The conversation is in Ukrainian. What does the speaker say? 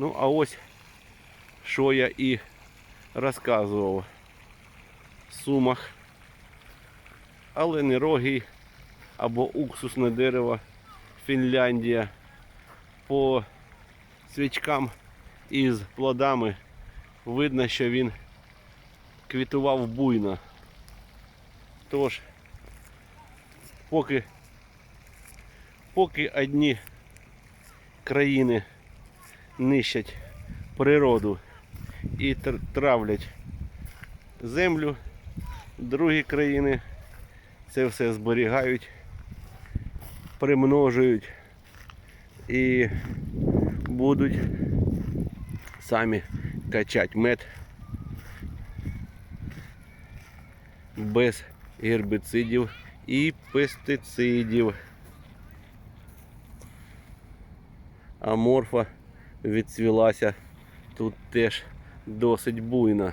Ну, а ось що я і розказував. Сумах. Але не роги або уксусне дерево Фінляндія. По свічкам із плодами видно, що він квітував буйно. Тож, поки, поки одні країни нищать природу і травлять землю, другі країни це все зберігають, примножують і будуть самі качати мед без гербіцидів і пестицидів. А морфа відцвілася тут теж досить буйно.